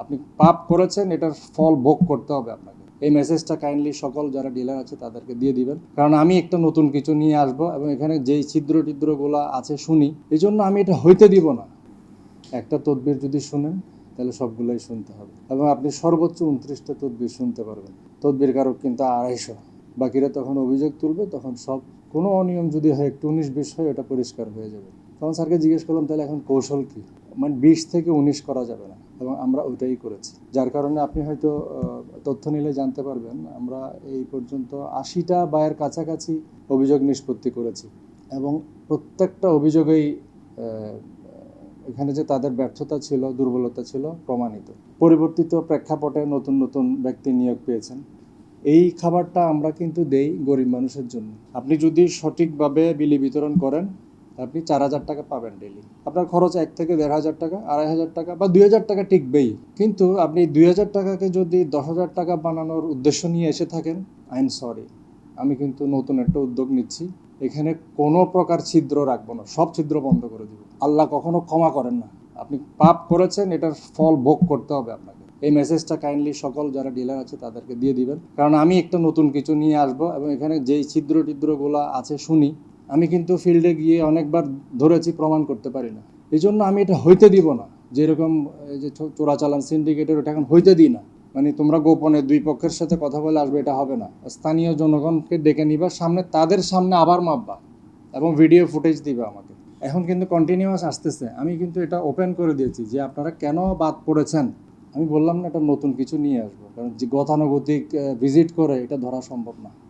আপনি পাপ করেছেন, এটার ফল ভোগ করতে হবে আপনাকে। এই মেসেজটা কাইন্ডলি সকল যারা ডিলার আছে, তাদেরকে দিয়ে দিবেন। কারণ আমি একটা নতুন কিছু নিয়ে আসব এবং এখানে যেই ছিদ্র টিদ্রগুলো আছে শুনি এই জন্য আমি এটা হইতে দিব না। একটা তদবির যদি শুনেন, তাহলে সবগুলোই শুনতে হবে। এবং আপনি সর্বোচ্চ উনত্রিশটা তদবির শুনতে পারবেন। তদবির কারক কিন্তু আড়াইশো। বাকিরা তখন অভিযোগ তুলবে, তখন সব কোনো অনিয়ম যদি হয়, একটু উনিশ বিশ হয়, ওটা পরিষ্কার হয়ে যাবে। তখন স্যারকে জিজ্ঞেস করলাম, তাহলে এখন কৌশল কি? মানে বিশ থেকে উনিশ করা যাবে না, এবং আমরা ওইটাই করেছি। যার কারণে আপনি হয়তো তথ্য নিলে জানতে পারবেন, আমরা এই পর্যন্ত আশিটা বায়ের কাছাকাছি অভিযোগ নিষ্পত্তি করেছি, এবং প্রত্যেকটা অভিযোগেই এখানে যে তাদের ব্যর্থতা ছিল, দুর্বলতা ছিল, প্রমাণিত। পরিবর্তিত প্রেক্ষাপটে নতুন নতুন ব্যক্তি নিয়োগ পেয়েছেন। এই খাবারটা আমরা কিন্তু দেই গরিব মানুষের জন্য। আপনি যদি সঠিকভাবে বিলি বিতরণ করেন, আপনি চার হাজার টাকা পাবেন ডেলি আপনার খরচ এক থেকে দেড় হাজার টাকা, আড়াই হাজার টাকা বা দুই হাজার টাকা টিকবেই। কিন্তু আপনি দুই হাজার টাকাকে যদি দশ হাজার টাকা বানানোর উদ্দেশ্য নিয়ে এসে থাকেন আই এম সরি আমি কিন্তু নতুন একটা উদ্যোগ নিচ্ছি। এখানে কোনো প্রকার ছিদ্র রাখব না, সব ছিদ্র বন্ধ করে দিব। আল্লাহ কখনো ক্ষমা করেন না। আপনি পাপ করেছেন, এটার ফল ভোগ করতে হবে আপনাকে। এই মেসেজটা কাইন্ডলি সকল যারা ডিলার আছে, তাদেরকে দিয়ে দিবেন। কারণ আমি একটা নতুন কিছু নিয়ে আসব এবং এখানে যেই ছিদ্র টিদ্রগুলো আছে শুনি, আমি কিন্তু ফিল্ডে গিয়ে অনেকবার ধরেছি, প্রমাণ করতে পারি না। এই জন্য আমি এটা হইতে দিব না। যেরকম যে চোরাচালান সিন্ডিকেটের ওটা এখন হইতে দিই না। মানে তোমরা গোপনে দুই পক্ষের সাথে কথা বলে আসবে, এটা হবে না। স্থানীয় জনগণকে ডেকে নিবা, সামনে তাদের সামনে আবার মাপবা এবং ভিডিও ফুটেজ দিবে আমাকে। এখন কিন্তু কন্টিনিউয়াস আসতেছে। আমি কিন্তু এটা ওপেন করে দিয়েছি যে আপনারা কেন বাদ পড়েছেন? আমি বললাম না এটা নতুন কিছু নিয়ে আসব, কারণ যে গতানুগতিক ভিজিট করে এটা ধরা সম্ভব না।